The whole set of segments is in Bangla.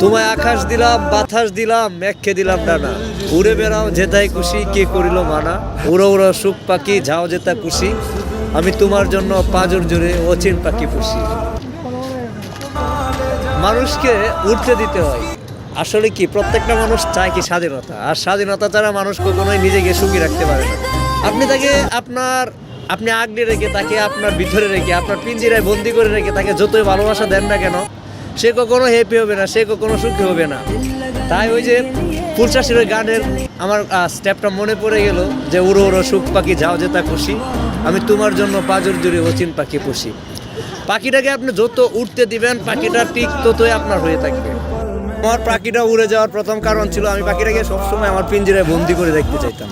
তোমায় আকাশ দিলাম, বাতাস দিলাম, মেঘকে দিলাম ডানা উড়ে বেড়াও যেতাই খুশি, কে করিল মানা? উড়ো উড়ো সুখ পাখি, যাও যেতা খুশি। আমি তোমার জন্য পাজর জুড়ে অচিন পাখি পুষি। মানুষকে উঠতে দিতে হয়। আসলে কি, প্রত্যেকটা মানুষ চায় কি স্বাধীনতা? আর স্বাধীনতা ছাড়া মানুষ কখনোই নিজেকে সুখী রাখতে পারে না। আপনি তাকে আপনার, আপনি আগলে রেখে, তাকে আপনার ভিতরে রেখে, আপনার পিঞ্জিরায় বন্দি করে রেখে, তাকে যতই ভালোবাসা দেন না কেন সে কখনো হ্যাপি হবে না, সে কখনো সুখী হবে না। তাই ওই যে ফুলচাষির গানের আমার স্টেপটা মনে পড়ে গেল যে, উড়ো উড়ো, সুখ পাখি, যাও যেতা খুশি। আমি তোমার জন্য পাজর জুড়ে অচিন পাখি পুষি। পাখিটাকে আপনি যত উঠতে দিবেন, পাখিটা ঠিক ততই আপনার হয়ে থাকবে। আমার পাখিটা উড়ে যাওয়ার প্রথম কারণ ছিল, আমি পাখিটাকে সবসময় আমার পিঞ্জিরায় বন্দি করে দেখতে চাইতাম।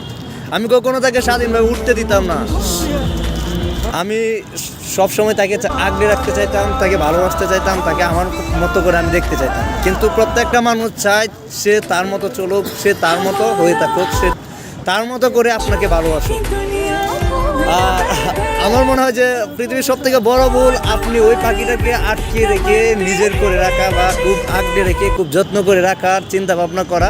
আমি কখনো তাকে স্বাধীনভাবে উঠতে দিতাম না। আমি সবসময় তাকে আগলে রাখতে চাইতাম, তাকে ভালোবাসতে চাইতাম, তাকে আমার মতো করে আমি দেখতে চাইতাম। কিন্তু প্রত্যেকটা মানুষ চায় সে তার মতো চলুক, সে তার মতো হয়ে থাকুক, সে তার মতো করে আপনাকে ভালোবাসুক। আর আমার মনে হয় যে পৃথিবীর সব থেকে বড় ভুল, আপনি ওই পাখিটাকে আটকে রেখে নিজের করে রাখা বা খুব আগলে রেখে, খুব যত্ন করে রাখার চিন্তা ভাবনা করা।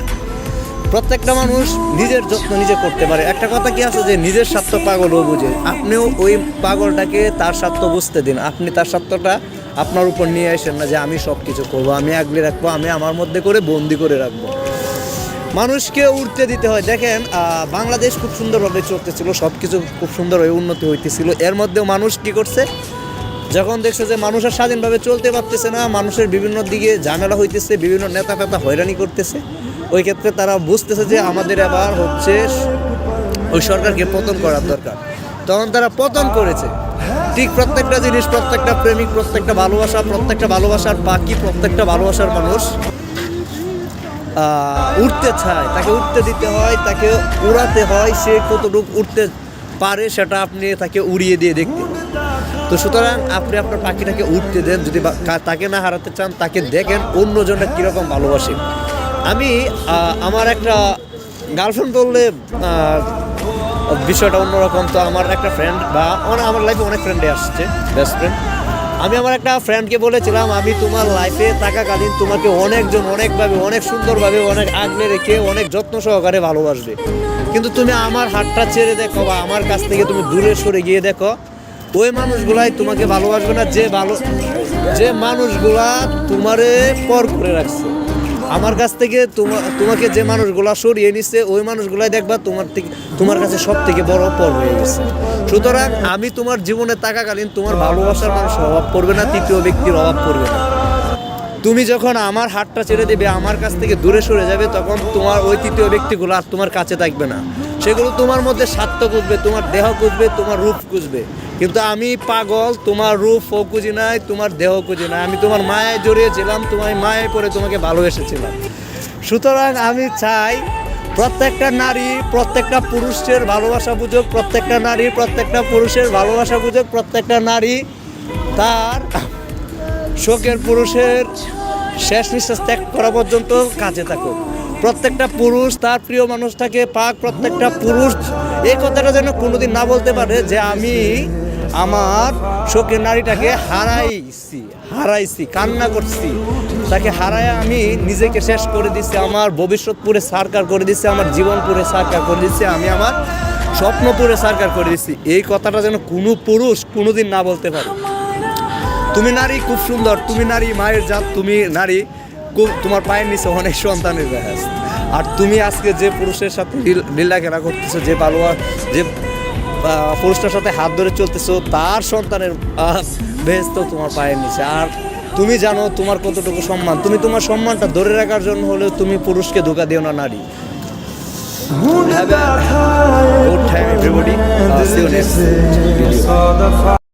প্রত্যেকটা মানুষ নিজের যত্ন নিজে করতে পারে। একটা কথা কি আছে যে নিজের স্বার্থ পাগলও বুঝে। আপনিও ওই পাগলটাকে তার স্বার্থ বুঝতে দিন। আপনি তার স্বার্থটা আপনার উপর নিয়ে আসেন না যে আমি সব কিছু করব, আমি আগলে রাখব, আমি আমার মধ্যে করে বন্দি করে রাখব। মানুষকে উঠতে দিতে হয়। দেখেন বাংলাদেশ খুব সুন্দরভাবে চলতেছিল সব কিছু খুব সুন্দরভাবে উন্নতি হইতেছিল। এর মধ্যেও মানুষ কি করছে? যখন দেখছে যে মানুষ আর স্বাধীনভাবে চলতে পারতেছে না, মানুষের বিভিন্ন দিকে ঝামেলা হইতেছে, বিভিন্ন নেতা ফেতা হয়রানি করতেছে ওই ক্ষেত্রে তারা বুঝতেছে যে আমাদের আবার হচ্ছে ওই সরকারকে পতন করার দরকার। তখন তারা পতন করেছে। ঠিক প্রত্যেকটা জিনিস, প্রত্যেকটা প্রেমিক, প্রত্যেকটা ভালোবাসা, প্রত্যেকটা ভালোবাসার পাখি, প্রত্যেকটা ভালোবাসার মানুষ উঠতে চায়। তাকে উঠতে দিতে হয়, তাকে উড়াতে হয়, সে কতটুকু উঠতে পারে সেটা আপনি তাকে উড়িয়ে দিয়ে দেখতে। তো সুতরাং আপনি আপনার পাখিটাকে উঠতে দেন, যদি তাকে না হারাতে চান, তাকে দেখেন অন্যজনটা কীরকম ভালোবাসে। আমি আমার একটা গার্লফ্রেন্ড বললে বিষয়টা অন্যরকম। তো আমার একটা ফ্রেন্ড বা আমার লাইফে অনেক ফ্রেন্ডে আসছে বেস্ট ফ্রেন্ড আমি আমার একটা ফ্রেন্ডকে বলেছিলাম, আমি তোমার লাইফে থাকাকালীন তোমাকে অনেকজন অনেকভাবে, অনেক সুন্দরভাবে, অনেক আগলে রেখে, অনেক যত্ন সহকারে ভালোবাসবে। কিন্তু তুমি আমার হাতটা ছেড়ে দেখো বা আমার কাছ থেকে তুমি দূরে সরে গিয়ে দেখো, ওই মানুষগুলাই তোমাকে ভালোবাসবে না, যে ভালো, যে মানুষগুলা তোমারে পর করে রাখছে। আমার কাছ থেকে তোমা- তোমাকে যে মানুষগুলা সরিয়ে নিচ্ছে ওই মানুষগুলাই দেখবা তোমার থেকে তোমার কাছে সব থেকে বড় পর হয়ে গেছে। সুতরাং আমি তোমার জীবনে থাকাকালীন তোমার ভালোবাসার মানুষের অভাব পড়বে না, তৃতীয় ব্যক্তির অভাব পড়বে না। তুমি যখন আমার হাতটা ছেড়ে দেবে, আমার কাছ থেকে দূরে সরে যাবে, তখন তোমার ওই তৃতীয় ব্যক্তিগুলো আর তোমার কাছে থাকবে না। সেগুলো তোমার মধ্যে স্বার্থ খুঁজবে, তোমার দেহ খুঁজবে, তোমার রূপ খুঁজবে। কিন্তু আমি পাগল, তোমার রূপ ও খুঁজি নাই, তোমার দেহ খুঁজি নাই। আমি তোমার মায়ায় জড়িয়েছিলাম, তোমার মায়ায় পরে তোমাকে ভালোবেসেছিলাম। সুতরাং আমি চাই প্রত্যেকটা নারী, প্রত্যেকটা পুরুষের ভালোবাসা বুঝুক, প্রত্যেকটা নারী, প্রত্যেকটা পুরুষের ভালোবাসা বুঝুক, প্রত্যেকটা নারী তার শোকের পুরুষের শেষ নিঃশ্বাস ত্যাগ করা পর্যন্ত কাজে থাকুক। প্রত্যেকটা পুরুষ তার প্রিয় মানুষটাকে পাক, প্রত্যেকটা পুরুষ এই কথাটা যেন কোনোদিন না বলতে পারে যে আমি আমার শোকের নারীটাকে হারাইছি হারাইছি, কান্না করছি। তাকে হারায় আমি নিজেকে শেষ করে দিচ্ছি আমার ভবিষ্যৎ পুরে সারকার করে দিচ্ছি আমার জীবন পুরে সারকার করে দিচ্ছি আমি আমার স্বপ্ন পুরে সারকার করে দিছি। এই কথাটা যেন কোনো পুরুষ কোনোদিন না বলতে পারে। তুমি নারী খুব সুন্দর, তুমি নারী মায়ের জাত, তুমি নারী খুব তোমার পায়ের নিচে অনেক সন্তানের রেহাস আর তুমি আজকে যে পুরুষের সাথে লীল- খেলা করতেছো, যে ভালোবাস যে পুরুষটার সাথে হাত ধরে চলতেছো তার সন্তানের বেশ তো তোমার পায়ের নিচে আর তুমি জানো তোমার কতটুকু সম্মান তুমি তোমার সম্মানটা ধরে রাখার জন্য হলেও তুমি পুরুষকে ধোকা দিও না নারী time everybody. I'll see you next video.